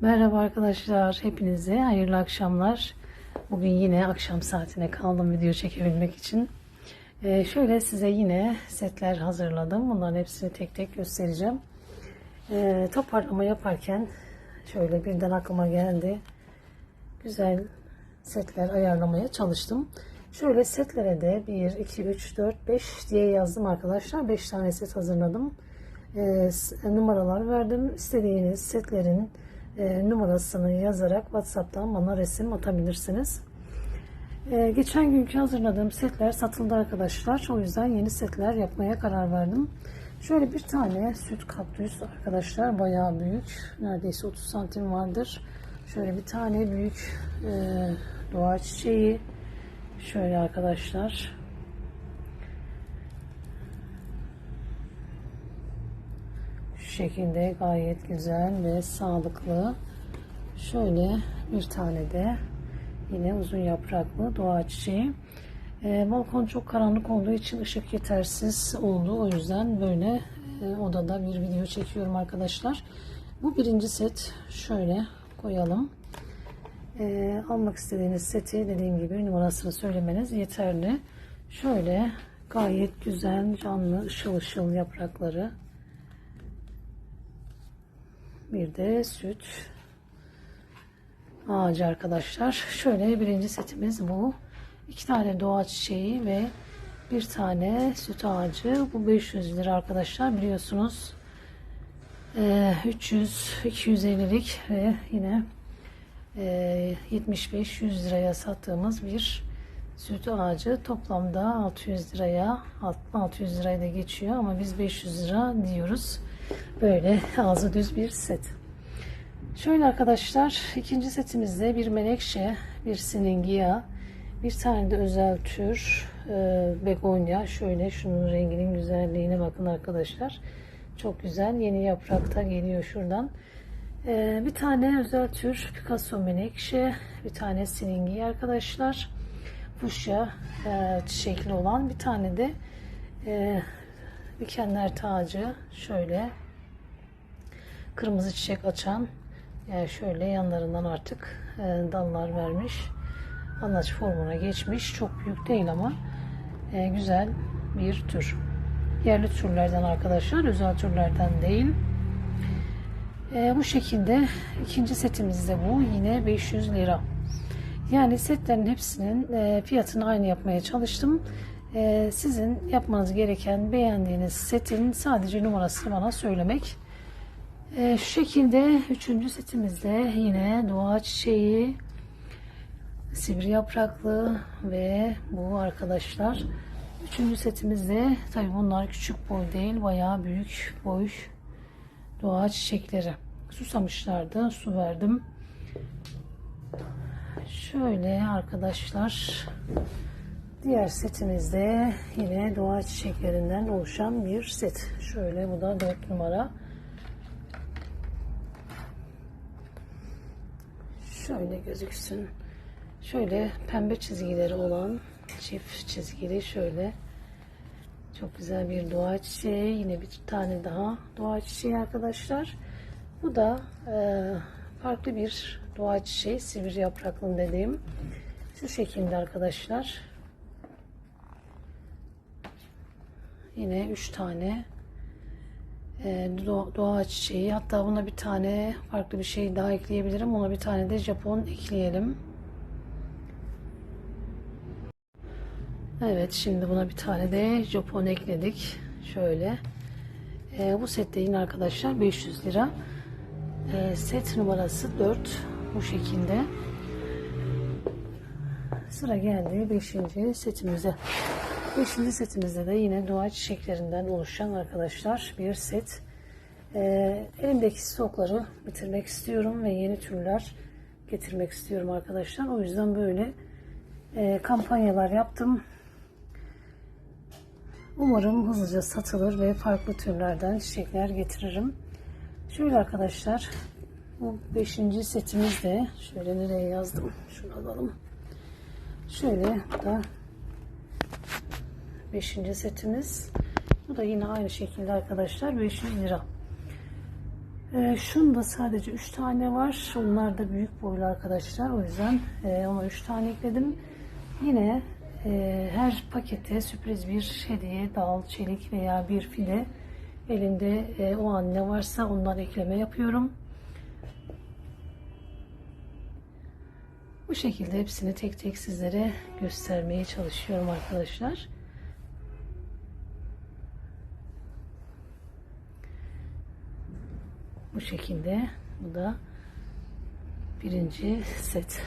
Merhaba arkadaşlar, hepinize hayırlı akşamlar. Bugün yine akşam saatine kaldım video çekebilmek için. Ee, şöyle size yine setler hazırladım. Bunların hepsini tek tek göstereceğim. Ee, toparlama yaparken şöyle birden aklıma geldi. Güzel setler ayarlamaya çalıştım. Şöyle setlere de 1, 2, 3, 4, 5 diye yazdım arkadaşlar. 5 tane set hazırladım. Ee, numaralar verdim. İstediğiniz setlerin e, numarasını yazarak WhatsApp'tan bana resim atabilirsiniz. E, geçen günkü hazırladığım setler satıldı arkadaşlar. O yüzden yeni setler yapmaya karar verdim. Şöyle bir tane süt kaktüs arkadaşlar bayağı büyük. Neredeyse 30 santim vardır. Şöyle bir tane büyük e, doğa çiçeği. Şöyle arkadaşlar. Şekilde gayet güzel ve sağlıklı. Şöyle bir tane de yine uzun yapraklı doğa çiçeği. E, balkon çok karanlık olduğu için ışık yetersiz oldu. O yüzden böyle e, odada bir video çekiyorum arkadaşlar. Bu birinci set şöyle koyalım. E, almak istediğiniz seti dediğim gibi numarasını söylemeniz yeterli. Şöyle gayet güzel canlı ışıl ışıl yaprakları bir de süt ağacı arkadaşlar. Şöyle birinci setimiz bu. İki tane doğa çiçeği ve bir tane süt ağacı. Bu 500 lira arkadaşlar biliyorsunuz. Ee, 300 250'lik ve yine e, 75-100 liraya sattığımız bir süt ağacı toplamda 600 liraya 600 liraya da geçiyor ama biz 500 lira diyoruz. Böyle ağzı düz bir set. Şöyle arkadaşlar ikinci setimizde bir menekşe, bir siningiya, bir tane de özel tür e, begonya. Şöyle şunun renginin güzelliğine bakın arkadaşlar. Çok güzel. Yeni yaprakta geliyor şuradan. E, bir tane özel tür Picasso menekşe, bir tane siningiya arkadaşlar. Fuşya e, çiçekli olan bir tane de e, dikenler tacı. Şöyle. Kırmızı çiçek açan yani şöyle yanlarından artık e, dallar vermiş. Anaç formuna geçmiş. Çok büyük değil ama e, güzel bir tür. Yerli türlerden arkadaşlar özel türlerden değil. E, bu şekilde ikinci setimiz de bu. Yine 500 lira. Yani setlerin hepsinin e, fiyatını aynı yapmaya çalıştım ee, sizin yapmanız gereken beğendiğiniz setin sadece numarasını bana söylemek. Ee, şu şekilde üçüncü setimizde yine doğa çiçeği, sivri yapraklı ve bu arkadaşlar. Üçüncü setimizde tabi bunlar küçük boy değil bayağı büyük boy doğa çiçekleri. Susamışlardı su verdim. Şöyle arkadaşlar Diğer setimizde yine doğa çiçeklerinden oluşan bir set. Şöyle bu da 4 numara. Şöyle gözüksün. Şöyle pembe çizgileri olan çift çizgili şöyle çok güzel bir doğa çiçeği. Yine bir tane daha doğa çiçeği arkadaşlar. Bu da e, farklı bir doğa çiçeği. Sivri yapraklı dediğim. Şu şekilde arkadaşlar. Yine 3 tane e, doğa çiçeği. Hatta buna bir tane farklı bir şey daha ekleyebilirim. Ona bir tane de Japon ekleyelim. Evet şimdi buna bir tane de Japon ekledik. Şöyle. E, bu sette yine arkadaşlar 500 lira. E, set numarası 4. Bu şekilde. Sıra geldi 5. setimize. Beşinci setimizde de yine doğa çiçeklerinden oluşan arkadaşlar bir set. Ee, elimdeki stokları bitirmek istiyorum ve yeni türler getirmek istiyorum arkadaşlar. O yüzden böyle e, kampanyalar yaptım. Umarım hızlıca satılır ve farklı türlerden çiçekler getiririm. Şöyle arkadaşlar bu beşinci setimizde şöyle nereye yazdım şunu alalım. Şöyle da Beşinci setimiz. Bu da yine aynı şekilde arkadaşlar 500 lira. Ee, şunda sadece 3 tane var. Onlar da büyük boylu arkadaşlar. O yüzden e, ona 3 tane ekledim. Yine e, her pakete sürpriz bir hediye, dal, çelik veya bir file elimde e, o an ne varsa ondan ekleme yapıyorum. Bu şekilde hepsini tek tek sizlere göstermeye çalışıyorum arkadaşlar. Bu şekilde bu da birinci set.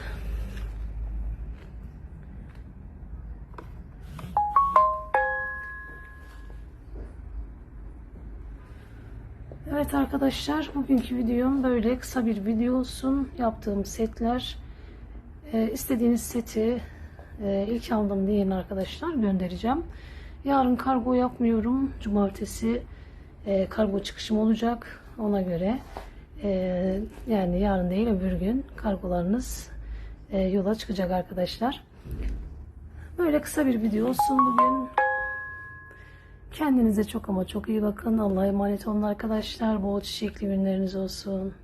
Evet arkadaşlar bugünkü videom böyle kısa bir video olsun. Yaptığım setler ee, istediğiniz seti e, ilk aldım diyen arkadaşlar göndereceğim. Yarın kargo yapmıyorum. Cumartesi e, kargo çıkışım olacak. Ona göre e, yani yarın değil öbür gün kargolarınız e, yola çıkacak arkadaşlar. Böyle kısa bir video olsun bugün. Kendinize çok ama çok iyi bakın. Allah'a emanet olun arkadaşlar. Bol çiçekli günleriniz olsun.